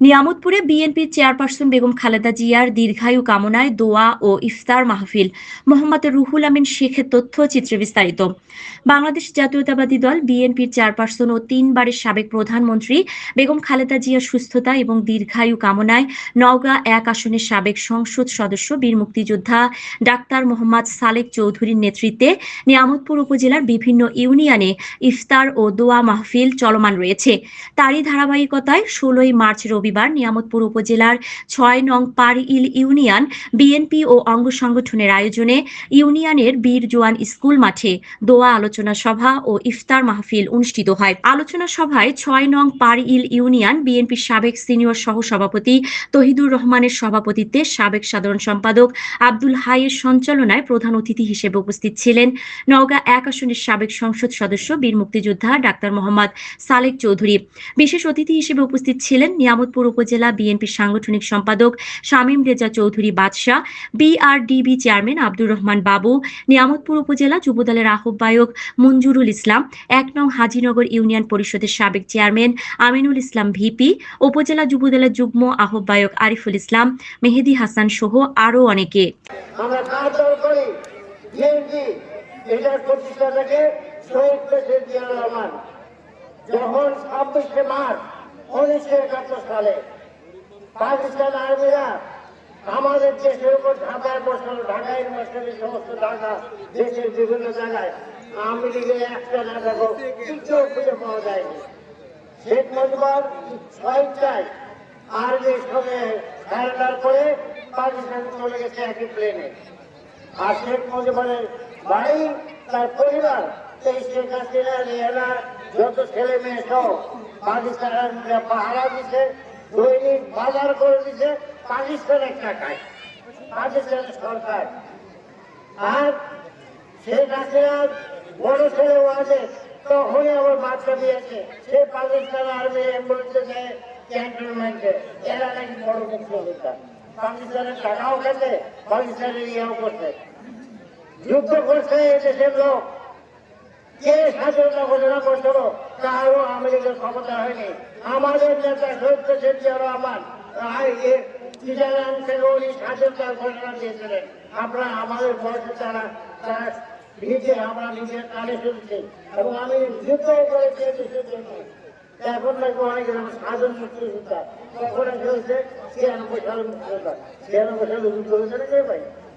নিয়ামতপুরে বিএনপির চেয়ারপারসন বেগম খালেদা জিয়ার দীর্ঘায়ু কামনায় দোয়া ও ইফতার মাহফিল। মোহাম্মদ রুহুল আমিন শেখের তথ্যচিত্রে বিস্তারিত। বাংলাদেশ জাতীয়তাবাদী দল, বিএনপির চেয়ারপারসন ও তিনবারের সাবেক প্রধানমন্ত্রী বেগম খালেদা জিয়ার সুস্থতা এবং দীর্ঘায়ু কামনায় নওগাঁ এক আসনের সাবেক সংসদ সদস্য, বীর মুক্তিযোদ্ধা ডাক্তার মোহাম্মদ সালেক চৌধুরীর নেতৃত্বে নিয়ামতপুর উপজেলার বিভিন্ন ইউনিয়নে ইফতার ও দোয়া মাহফিল চলমান রয়েছে। তারই ধারাবাহিকতায় ষোলোই মার্চ রবিবার নিয়ামতপুর উপজেলার ছয় নং পাড়ইল ইউনিয়ন বিএনপি ও অঙ্গ সংগঠনের আয়োজনে ইউনিয়নের বীর জোয়ান স্কুল মাঠে দোয়া আলোচনা সভা ও ইফতার মাহফিল অনুষ্ঠিত হয়। আলোচনা সভায় ছয় নং পাড়ইল ইউনিয়ন বিএনপির সাবেক সিনিয়র সহসভাপতি তহিদুর রহমানের সভাপতিত্বে সাবেক সাধারণ সম্পাদক আব্দুল হাইয়ের সঞ্চালনায় প্রধান অতিথি হিসেবে উপস্থিত ছিলেন নওগাঁ এক আসনের সাবেক সংসদ সদস্য বীর মুক্তিযোদ্ধা ডাক্তার মোহাম্মদ সালেক চৌধুরী। বিশেষ অতিথি হিসেবে উপস্থিত ছিলেন নিয়ামতপুর উপজেলা বিএনপির সাংগঠনিক সম্পাদক শামীম রেজা চৌধুরী বাদশাহ, বিআরডিবি চেয়ারম্যান আব্দুর রহমান বাবু, নিয়ামতপুর উপজেলা যুবদলের আহ্বায়ক মঞ্জুরুল ইসলাম, এক নং হাজিনগর ইউনিয়ন পরিষদের সাবেক চেয়ারম্যান আমিনুল ইসলাম ভিপি, উপজেলা যুবদলের যুগ্ম আহ্বায়ক আরিফুল ইসলাম, মেহেদি হাসান সহ আরও অনেকে। যখন ছাব্বিশে মার্চ একাত্তর সালে পাকিস্তান আর্মিরা আমাদের দেশের উপর ঢাকায় বসল, ঢাকা ইউনিভার্সিটির সমস্ত ঢাকা দেশের বিভিন্ন জায়গায়। আমি লীগের একটা না দেখো কিছু খুঁজে পাওয়া যায়নি। শেখ মুজিবুর ছয়টায় আর্মির সঙ্গে সারেন্ডার করে পাকিস্তান চলে গেছে একই প্লেনে আর শেখ মুজিবুরের ভাই, তার পরিবার, এই শেখ হাসিনা রেহানা যত ছেলে মেয়ে সহ পাকিস্তান আর্মিরা পাহারা দৈনিক বাজার করে দিছে, পাকিস্তানের টাকায়। পাকিস্তানের সরকার। আর শেখ হাসিনার বড় ছেলে ওয়াজে তখনই আমার বাচ্চা দিয়েছে, সে পাকিস্তান আর্মি অ্যাম্বুলেন্সে যায় ক্যান্টনমেন্টে, এরা নাকি বড় পাকিস্তানের টাকাও খেতে, পাকিস্তানের ইয়েও করছে যুদ্ধ করছে এদেশের লোক। স্বাধীনতা ঘোষণা করছিল কারও আমেরিকার ক্ষমতা হয়নি। আমাদের নেতা সত্য সেটি দিয়েছিলেন। আমরা আমাদের বয়সে তারা তারা ভিজে আমরা নিজের কানে শুনছি এবং আমি যুদ্ধ জন্য এখন নাকি অনেক সাধারণ মুক্তিযোদ্ধা। কখন হয়েছে ছিয়ানব্বই সালের মুক্তিযোদ্ধা। না কে ভাই?